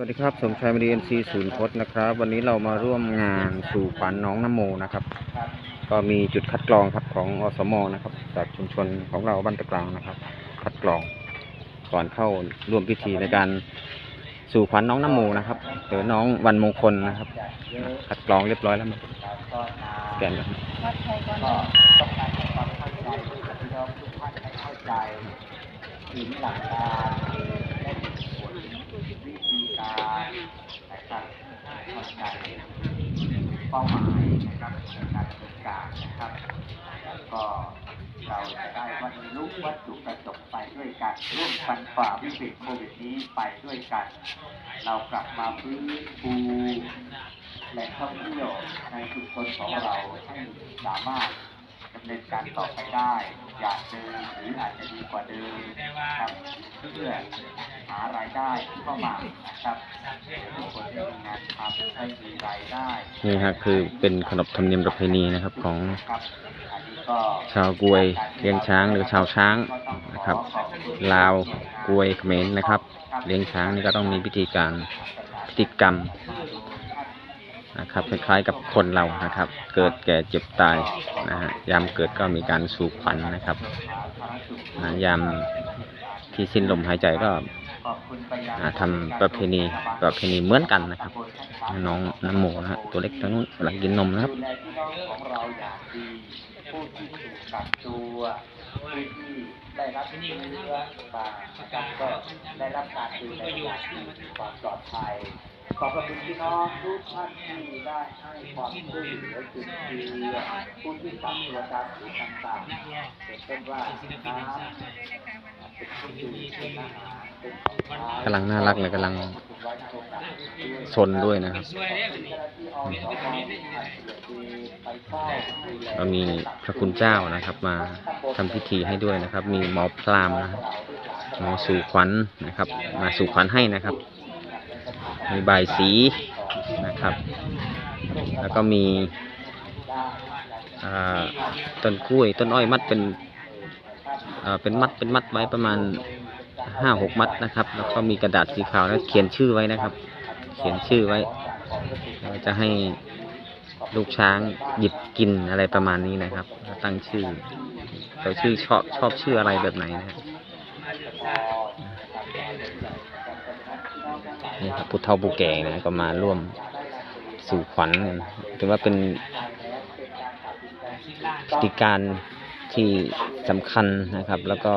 วัสดีครับ สมชายมดีเอ็นซีศูนย์พจน์นะครับ วันนี้เรามาร่วมงานสู่ขวัญน้องนโมนะครับ ก็มีจุดคัดกรองครับของอสมนะครับ จากชุมชนของเราบ้านตะกลางนะครับ คัดกรองก่อนเข้าร่วมพิธีในการสู่ขวัญน้องนโมนะครับหรือน้องวันมงคลนะครับ คัดกรองเรียบร้อยแล้วมั้ยแกนกันวัดไทยก่อนก็ต้องการให้ความเข้าใจกับพี่น้องทุกท่านให้เข้าใจถึงหลักการและผลวิธีการ นะครับเข้าใจเป้าหมายนะครับในการดำเนินการนะครับแล้วก็เราจะได้บรรลุวัตถุประสงค์ไปด้วยกันร่วมกันฝ่าวิกฤตโควิดนี้ไปด้วยกัน เรากลับมาฟื้นฟูแหล่งท่องเที่ยวในชุมชนของเราให้สามารถ ดำเนินการต่อไปได้ อย่างเดิมหรืออาจจะดีกว่าเดิมนะครับเพื่อหารายได้ที่เข้ามานะครับทุกคนได้มีงานทำให้มีรายได้นี่ฮะคือเป็นขนบธรรมเนียมประเพณีนะครับของครับอันนี้ก็ชาวกวยเลี้ยงช้างหรือชาวช้างนะครับ ลาวกวยเขมรนะครับ เลี้ยงช้างนี่ก็ต้องมีพิธีการพิธีกรรม นะครับ คล้ายๆกับคนเรานะครับ เกิดแก่เจ็บตายนะฮะยามเกิดก็มีการสู่ขวัญนนะครับนะยามที่สิ้นลมหายใจก็ขอบคุณไปยังอ่าทำประเพณีประเพณีเหมือนกันนะครับ น้องน้ำโมนะฮะตัวเล็กทั้งนู้นกำลังกินนมนะครับดูแลพี่น้องของเราอย่างดีผู้ที่ถูกกักตัวผู้ที่ได้รับเชื้อมานะครับก็ได้รับการดูแลอย่างดีความปลอดภัย ขอบคุณพี่น้องทุกท่านที่ได้ให้ความช่วยเหลือจุดเจือผู้ที่กักตัวตามศูนย์ต่างๆเป็นต้นว่าน้ำเป็นผู้ดูเป็นอาหารเป็นของกำลังน่ารักเลยกำลังซนด้วยนะครับก็มีพระคุณเจ้านะครับ มาทำพิธีให้ด้วยนะครับ มีหมอพรามนะหมอสู่ขวัญนะครับ มาสู่ขวัญให้นะครับ มีใบสีนะครับ แล้วก็มีต้นกล้วย ต้นอ้อยมัดเป็นเป็นมัดเป็นมัดไว้ประมาณห้าหกมัดนะครับ แล้วก็มีกระดาษสีขาวแล้วเขียนชื่อไว้นะครับ เขียนชื่อไว้จะให้ลูกช้างหยิบกินอะไรประมาณนี้นะครับ ตั้งชื่อเราชื่อชอบชอบชื่ออะไรแบบไหนนะครับ นี่ครับผู้เฒ่าผู้แก่นะก็มาร่วมสู่ขวัญกันถือว่าเป็นพิธีการที่สำคัญนะครับ แล้วก็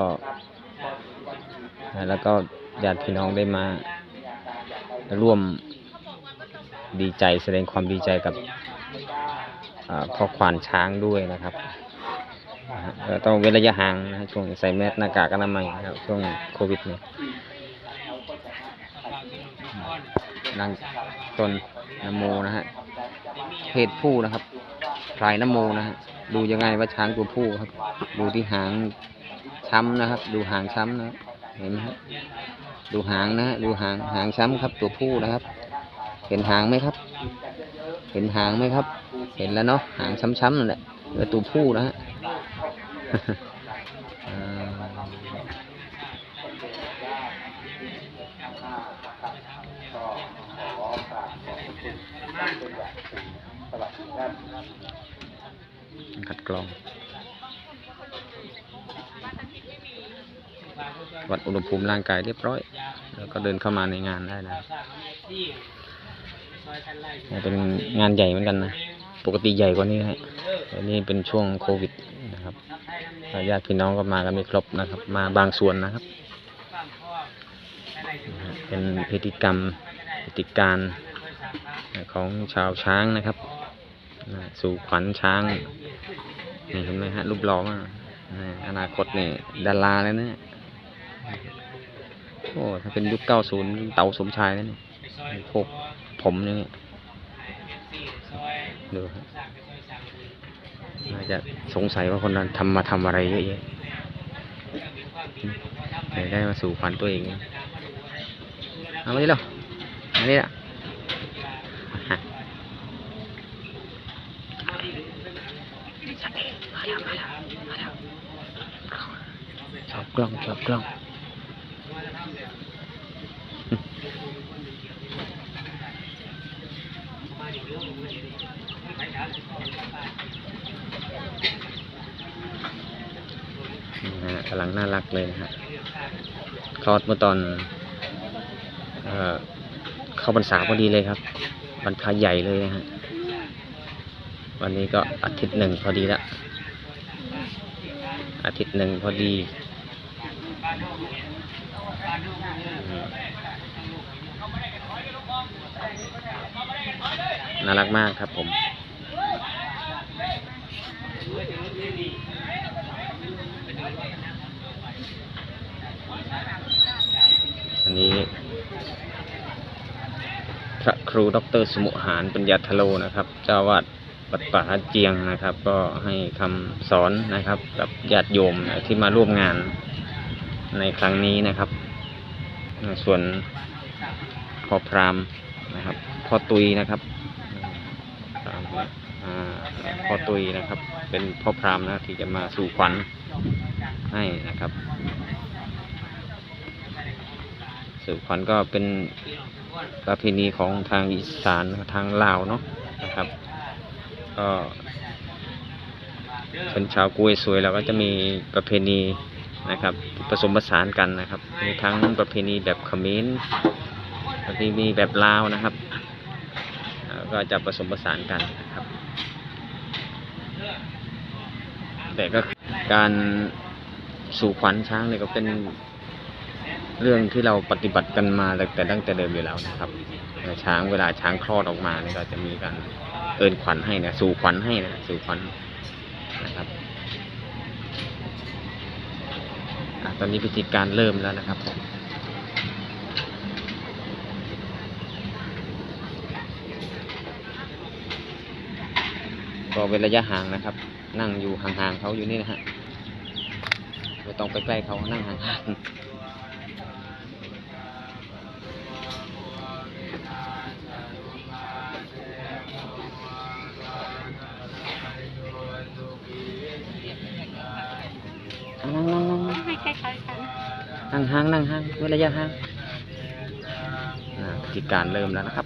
แล้วก็ญาติพี่น้องได้มาร่วมดีใจแสดงความดีใจกับพ่อควานช้างด้วยนะครับต้องเว้นระยะห่างนะฮะช่วงใส่แมสหน้ากากอนามัยนะครับช่วงโควิดเนี่ย นั่งตนนโมนะฮะเพศผู้นะครับพลายนโมนะฮะดูยังไงว่าช้างตัวผู้ครับ ดูที่หางช้ำนะครับ ดูหางช้ำนะเห็นไหมครับดูหางนะฮะดูหางหางช้ำครับ ตัวผู้นะครับ เห็นหางไหมครับ เห็นหางไหมครับ เห็นแล้วเนาะหางช้ำๆนั่นแหละตัวผู้นะฮะ อ่า คัดกรอง วัดอุณหภูมิร่างกายเรียบร้อย แล้วก็เดินเข้ามาในงานได้นะเป็นงานใหญ่เหมือนกันนะ ปกติใหญ่กว่านี้นะฮะแต่นี่เป็นช่วงโควิดนะครับญาติพี่น้องก็มากันไม่ครบนะครับ มาบางส่วนนะครับนะฮะเป็นพิธีกรรมพิธีการของชาวช้างนะครับนะ สู่ขวัญช้างนี่เห็นไหมฮะรูปล่อมากอนาคตนี่ดาราแล้วเนี่ยโอ้ถ้าเป็นยุคเก้าศูนย์เต๋าสมชายแล้วนี่พวกผมอย่างเงี้ยดูครับน่าจะสงสัยว่าคนนั้นทำมาทำอะไรเยอะแยะได้มาสู่ขวัญตัวเองเอามาดิเรามาดิละอะ กล้องจับกล้องนะฮะกำลังน่ารักเลยนะฮะคลอดเมื่อตอนเอ่อเข้าพรรษาพอดีเลยครับบรรพาใหญ่เลยนะฮะวันนี้ก็อาทิตย์หนึ่งพอดีละอาทิตย์หนึ่งพอดี น่ารักมากครับผม อันนี้พระครูดรสมุหารปัญญาทโลนะครับ เจ้าวาดวัดป่าเจียงนะครับ ก็ให้คำสอนนะครับ กับญาติโยมที่มาร่วมงาน ในครั้งนี้นะครับ ส่วนพ่อพรามนะครับพ่อตุยนะครับพ่อตุยนะครับ เป็นพ่อพรามนะที่จะมาสู่ขวัญให้นะครับ สู่ขวัญก็เป็นประเพณีของทางอีสานทางลาวเนาะนะครับ ก็เป็นชาวกุ้ยสวยเราก็จะมีประเพณี นะครับ ผสมผสานกันนะครับ มีทั้งประเพณีแบบเขมรประเพณีแบบลาวนะครับ ก็จะผสมผสานกันนะครับ แต่ก็การสู่ขวัญช้างเนี่ยก็เป็นเรื่องที่เราปฏิบัติกันมาแต่ตั้งแต่เดิมอยู่แล้วนะครับช้างเวลาช้างคลอดออกมาเนี่ยก็จะมีการเอินขวัญให้นะสู่ขวัญให้นะสู่ขวัญนะครับอะ ตอนนี้พิธีการเริ่มแล้วนะครับผมก็เป็นระยะห่างนะครับ นั่งอยู่ห่างๆเขาอยู่นี่นะฮะไม่ต้องไปใกล้เขานั่งห่างๆ นั่งห้างนั่งห้างเว้นระยะห้างกิจการเริ่มแล้วนะครับ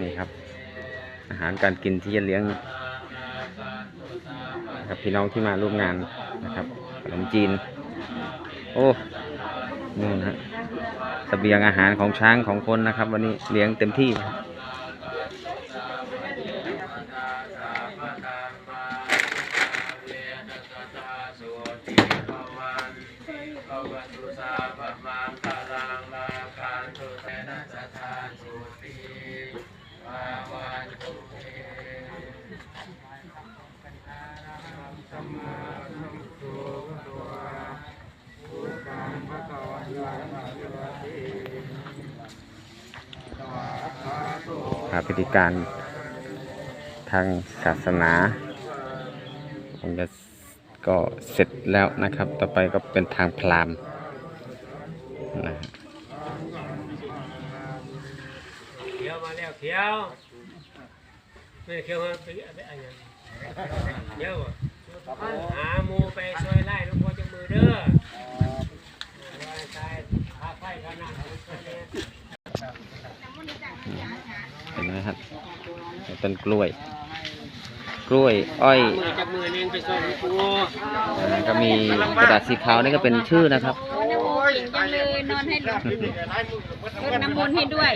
นี่ครับ อาหารการกินที่จะเลี้ยงนะครับพี่น้องที่มาร่วมงานนะครับขนมจีน โอ้นู่นฮะเสบียงอาหารของช้างของคนนะครับ วันนี้เลี้ยงเต็มที่าพิธีการทางศาสนาคงจะก็เสร็จแล้วนะครับ ต่อไปก็เป็นทางพราหมณ์นะฮะเขียวมาแล้วเขียวไม่เคี่ยวว่าไปอะไรอะไรเดี๋ยวหาหมูไปช่วยไล่หลูกพ่อจังมือเด้อว่าตายพาไฟขนาดนั้นเห็ นไหมครับต้นกล้วย กล้วยอ้อยมือจับมือเองไปส่งปูอ่าก็มีกระดาษสีขาวนี่ก็เป็นชื่อนะครับโอ้น้ำมนต์เก่งจังเลยนอนให้รดน้ำมนต์ให้ด้วย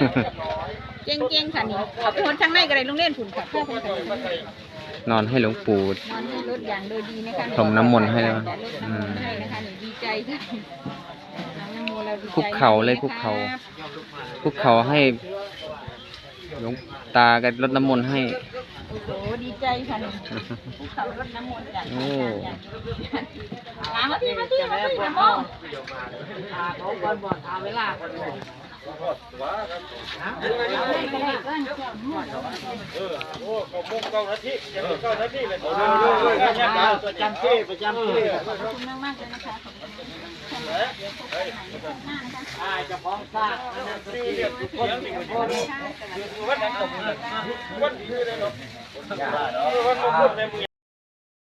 เก่งเก่งๆค่ะนี่เอาไปทนทางในก็ได้โรงเรียนผุนค่ะเพื่อเป็นการนอนให้หลวงปู่นอนให้รถอย่างโดยดีนะคะพรมน้ำมนต์ให้แล้วรดน้ำมนต์ให้นะคะนี่ดีใจค่ะน้ำมนต์เราดีใจคุกเข่าเลยคุกเข่าคุกเขาให้ หลวงตากันรดน้ำมนต์ให้ โอ้โหดีใจค่ะนี่คุกเข่ารดน้ำมนต์จากโอ้มามาที่มาที่มาที่มาโมงเขาก่อนบอกเอาเวลาประจำที่ประจำที่ขอบคุณมากมากๆเลยนะคะขอบคุณ เดี๋ยวพบกันใหม่ในครั้งหน้านะคะอาจะพ้องสร้างที่เรียกทุกคนทุกคนค่ะสวัสดีค่ะ